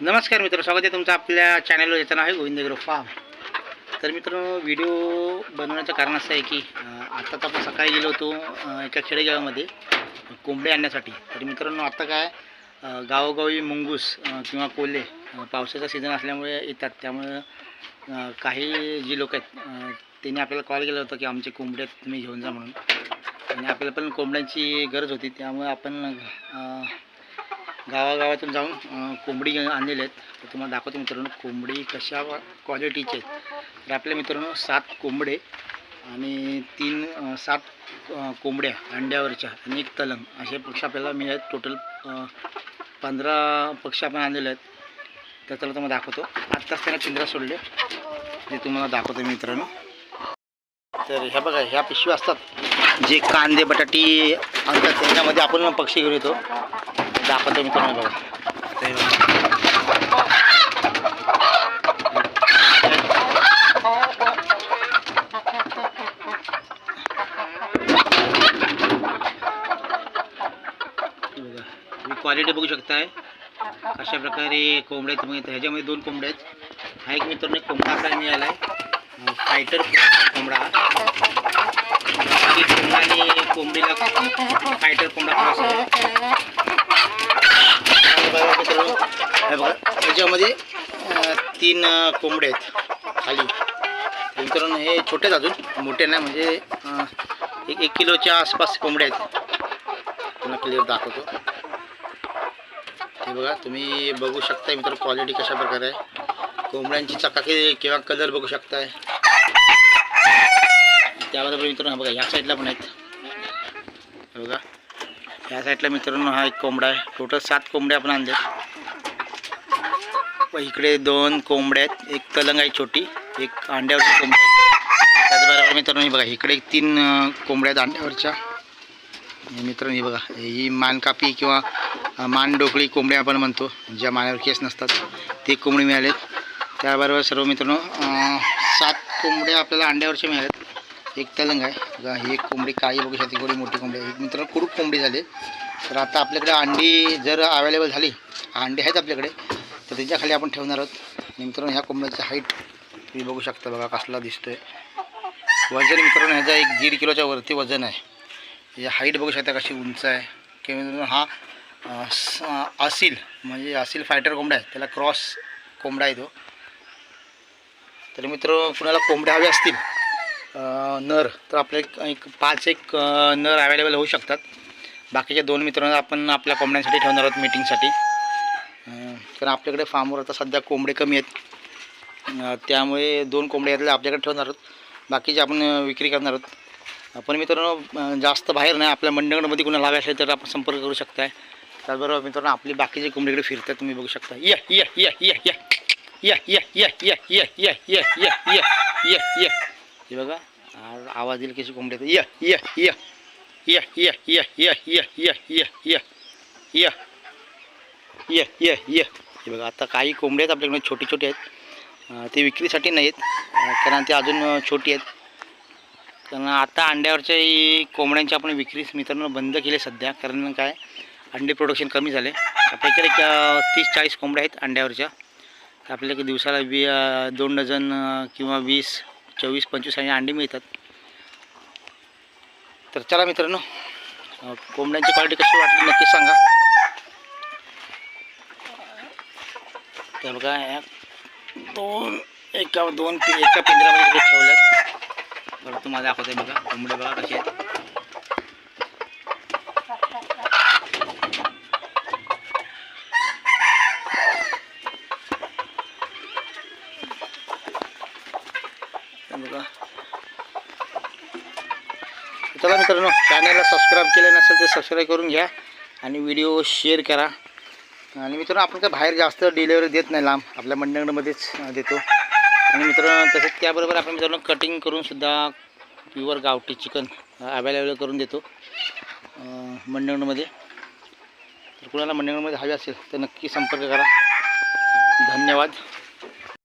नमस्कार मित्र स्वागत आहे तुमचं आपल्या चॅनलवर याचं नाव आहे गोविंद ग्रो फार्म. तर मित्रांनो व्हिडिओ बनवण्याचं कारण असं आहे की आत्ताच आपण सकाळी गेलो होतो एका खेडेगावामध्ये कोंबडे आणण्यासाठी. तर मित्रांनो आत्ता काय गावोगावी मुंगूस किंवा कोल्हे पावसाचा सीझन असल्यामुळे येतात. त्यामुळं काही जी लोक आहेत त्यांनी आपल्याला कॉल केला होता की आमचे कोंबडे तुम्ही घेऊन जा म्हणून. आणि आपल्याला पण कोंबड्यांची गरज होती. त्यामुळे आपण गावागावातून जाऊन कोंबडी आणलेले आहेत. तर तुम्हाला दाखवतो मित्रांनो कोंबडी कशा क्वालिटीचे आहेत. तर आपल्या मित्रांनो सात कोंबडे आणि तीन सात कोंबड्या अंड्यावरच्या आणि एक तलंग असे पक्ष आपल्याला मिळत टोटल पंधरा पक्ष आपण आणलेले आहेत. तर चला तुम्हाला दाखवतो. आत्ताच त्यांना पिंजरा सोडले. ते तुम्हाला दाखवतो मी मित्रांनो. तर ह्या बघा ह्या पिशव्या असतात. जे कांदे बटाटी आणतात त्याच्यामध्ये आपण पक्षी घेऊन येतो. दाखवतो मित्रांनो बघा. आता तुम्ही क्वालिटी बघू शकताय. अशा प्रकारे कोंबड्या तुम्ही म्हणजे ह्याच्यामध्ये दोन कोंबड्या आहेत. हा एक मित्रांनो कोंबडा आपल्याला मिळाला आहे फायटर कोंबडा. कोंबडा आणि कोंबडीला फायटर कोंबडा क्रॉस आहे आणि बघा मित्रांनो, हे बघा. त्याच्यामध्ये तीन कोंबडे आहेत खाली. तर मित्रांनो हे छोटेच अजून मोठे नाही म्हणजे एक एक किलोच्या आसपास कोंबडे आहेत. पुन्हा क्लिअर दाखवतो. हे बघा तुम्ही बघू शकताय मित्र क्वालिटी कशा प्रकारे आहे. कोंबड्यांची चकाकी किंवा कलर बघू शकताय. त्याबरोबर मित्रांनो हा बघा ह्या साईडला पण आहेत. हे बघा ह्या साईडला मित्रांनो हा एक कोंबडा आहे. टोटल सात कोंबड्या आपण आणल्या व इकडे दोन कोंबड्या आहेत. एक तलंग आहे छोटी एक अंड्यावरची कोंबडी त्याचबरोबर मित्रांनो हे बघा इकडे तीन कोंबड्या आहेत अंड्यावरच्या. मित्रांनो हे बघा ही मानकापी किंवा मानडोकळी कोंबड्या आपण म्हणतो ज्या मानेवर केस नसतात ते कोंबडी मिळालेत. त्याबरोबर सर्व मित्रांनो सात कोंबड्या आपल्याला अंड्यावरच्या मिळाल्यात. एक तलंग आहे. बघा ही एक कोंबडी काही बघू शकते एवढी मोठी कोंबडी आहे. एक मित्रांनो कुरूप कोंबडी झाली. तर आता आपल्याकडे अंडी जर अवेलेबल झाली अंडी आहेत आपल्याकडे तर त्याच्याखाली आपण ठेवणार आहोत. मित्रांनो ह्या कोंबड्याची हाईट तुम्ही बघू शकता बघा कसला दिसतोय. वजन मित्रांनो ह्याचा एक दीड किलोच्या वरती वजन आहे. याची हाईट बघू शकता कशी उंच आहे. किंवा मित्रांनो हा असील म्हणजे असील फायटर कोंबडा आहे. त्याला क्रॉस कोंबडा आहे तो. तर मित्र कुणाला कोंबड्या हव्या असतील नर तर आपले एक- एक पाच एक नर अवेलेबल होऊ शकतात. बाकीच्या दोन मित्रांना आपण आपल्या कोंबड्यांसाठी ठेवणार आहोत मीटिंगसाठी कारण आपल्याकडे फार्मवर आता सध्या कोंबडे कमी आहेत त्यामुळे दोन कोंबडे यातले आपल्याकडे ठेवणार आहोत बाकीचे आपण विक्री करणार आहोत पण मित्रांनो जास्त बाहेर नाही आपल्या मंडळमध्ये कुणाला हवे असेल तर आपण संपर्क करू शकताय त्याचबरोबर मित्रांनो आपली बाकीचे कोंबडीकडे फिरतात तुम्ही बघू शकता या या या या या या या या या या या या या या या या हे बघा आवाज येईल कशी कोंबडी येते. या या या या या या या या या या या ये ये ये. हे बघा आता काही कोंबड्या आहेत आपल्याकडे छोटी छोटी आहेत ते विक्रीसाठी नाही आहेत कारण ते अजून छोटी आहेत. कारण आता अंड्यावरच्या कोंबड्यांची आपण विक्री मित्रांनो बंद केली सध्या कारण काय? अंडे प्रोडक्शन कमी झाले. आपल्याकडे एक, तीस चाळीस कोंबड्या आहेत अंड्यावरच्या. तर आपल्याकडे दिवसाला वी दोन डझन किंवा वीस चोवीस पंचवीस आणि अंडी मिळतात. तर चला मित्रांनो कोंबड्यांची क्वालिटी कशी वाटली नक्की सांगा. तर बघा या दोन एका दोन एका पिंजऱ्यामध्ये ठेवलं ठेवल्यात बरं तुम्हाला दाखवते बघा. कोंबडे बघा कसे आहेत. बघा. चला मित्रांनो चॅनलला सबस्क्राईब केलं नसेल तर सबस्क्राईब करून घ्या आणि व्हिडिओ शेअर करा. आणि मित्रांनो आपण काय बाहेर जास्त डिलेवरी देत नाही लांब. आपल्या मंडळमध्येच देतो. आणि मित्रांनो तसंच त्याबरोबर आपण मित्रांनो कटिंग करूनसुद्धा प्युअर गावठी चिकन अवेलेबल करून देतो मंडळमध्ये. तर कुणाला मंडळमध्ये हवी असेल तर नक्की संपर्क करा. धन्यवाद.